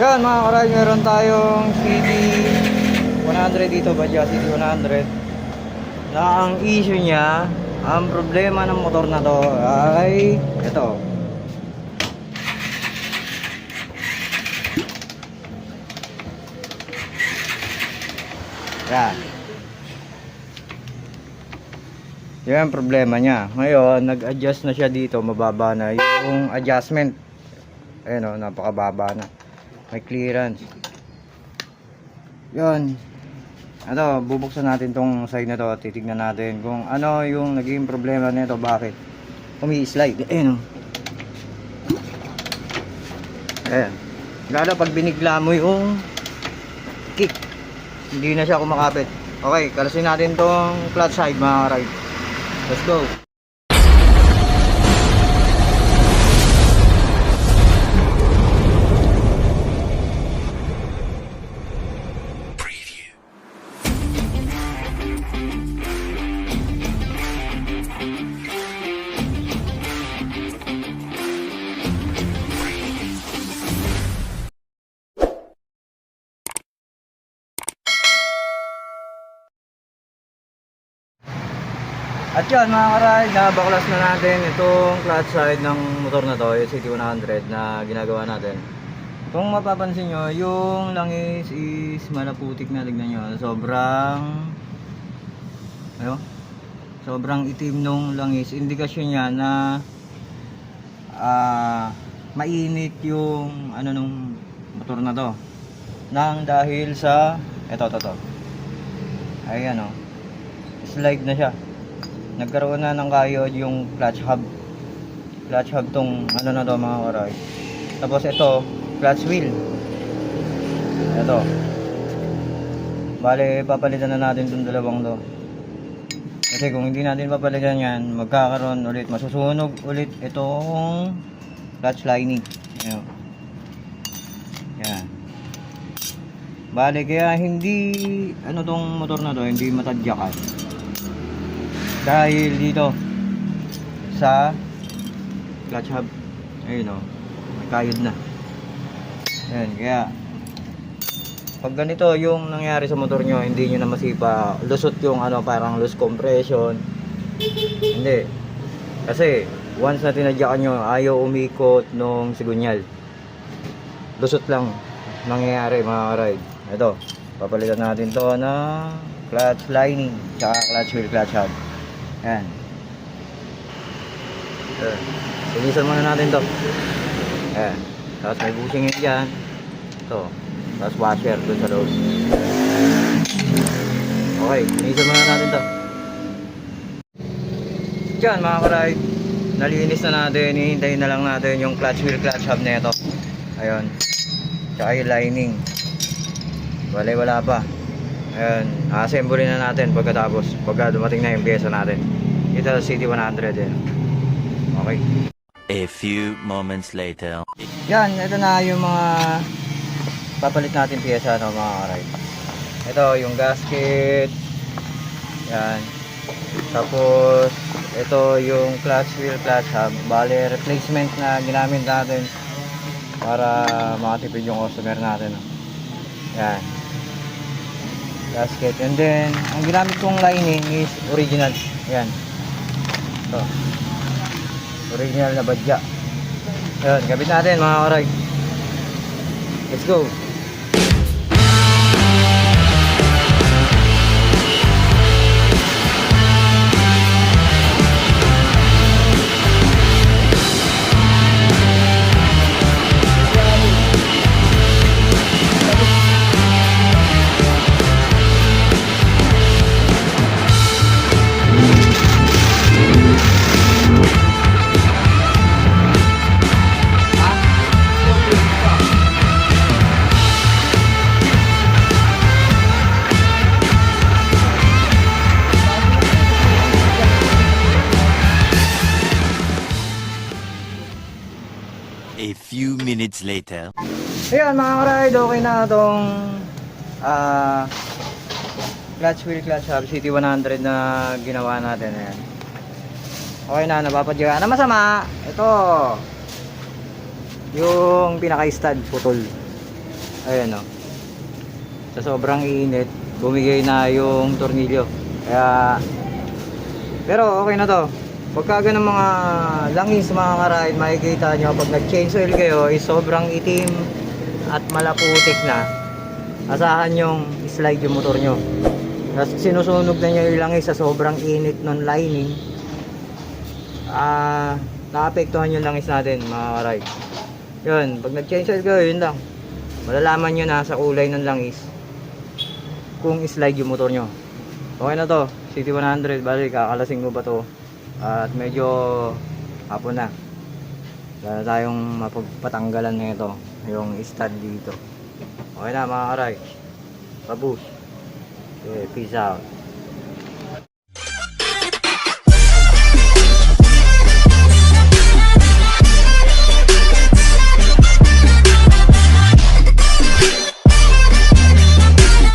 Yan mga karay, meron tayong CD 100 dito ba CD 100 na ang issue niya, ang problema ng motor na to ay ito. Yan. Yan ang problema niya. Ngayon, nag-adjust na siya dito, mababa na yung adjustment. Ayun o, napakababa na. May clearance. Yun. Ano, bubuksan natin tong side na to at titignan natin kung ano yung naging problema nito, bakit umi-slide. Ayun o. Ayan. Lalo pag binigla mo yung kick, hindi na siya kumakapit. Okay, kalasin natin tong clutch side mga ride. Let's go. At yun mga karay, nabaklas na natin itong clutch side ng motor na to, yung CT100 na ginagawa natin. Kung mapapansin nyo, yung langis is malaputik na, tignan nyo. Sobrang, ano? Sobrang itim nung langis. Indikasyon niya na ah mainit yung ano nung motor na to. Nang dahil sa, eto, to, to. Ayan o. Slide na siya nagkaroon na ng kayod yung clutch hub. Clutch hub tong ano na to mga karay tapos ito clutch wheel. Ito. Bale papalitan na natin tong dalawang to. Kasi kung hindi natin papalitan yan magkakaroon ulit. Masusunog ulit itong clutch lining. Ayan. yan bale kaya hindi ano tong motor na to hindi matadyakan dahil dito sa clutch hub. Ayun o may kayod na. Ayun kaya pag ganito yung nangyari sa motor nyo hindi nyo na masipa. Lusot yung ano parang loose compression. Hindi. Kasi once na tinadyakan nyo ayaw umikot nung sigunyal. Lusot lang nangyayari mga ride ito papalitan natin to ng clutch lining tsaka clutch wheel clutch hub yan. Ayan. Linisan muna natin to. Ayan. Tapos may bushing yun dyan. Ito. Tapos washer dun sa loob. Okay. Linisan muna natin to. Yan mga karay. Nalinis na natin. Hihintayin na lang natin yung clutch wheel clutch hub na ito. Ayun. Tsaka yung lining. Wala wala pa. Ayan, assemble na natin pagkatapos pagka dumating na yung pyesa natin. Ito sa City 100 eh. Okay. A few moments later. Yan, ito na yung mga papalit natin pyesa no mga karay. Ito yung gasket. Yan. Tapos ito yung clutch wheel clutch hub. Bale replacement na ginamit natin para makatipid yung customer natin. no. Yan gasket. And then ang ginamit kong lining is original. Yan ito. Original na badya. Yan gabit natin mga karay let's go minutes later. Ayan mga karide, okay na itong ah clutch wheel clutch hub City 100 na ginawa natin. Ayan. Okay na, napapadyaga na masama. Ito, yung pinaka-stud putol. Ayan o. Sa sobrang init, bumigay na yung tornilyo. Kaya, pero okay na to. Pagka ganun mga langis mga karide, makikita nyo pag nag-change oil kayo is sobrang itim at malaputik na. Asahan yung slide yung motor nyo. Tapos sinusunog na nyo yung langis sa sobrang init ng lining. Ah, naapektuhan yung langis natin mga karide. Yun, pag nag-change oil kayo, yun lang. Malalaman nyo na sa kulay ng langis kung slide yung motor nyo. Okay na to, City 100, bali kakalasing mo ba to? At medyo hapon na. Wala na tayong mapagpatanggalan na ito, yung stud dito. Okay na mga karay. Pabush. Okay, peace out.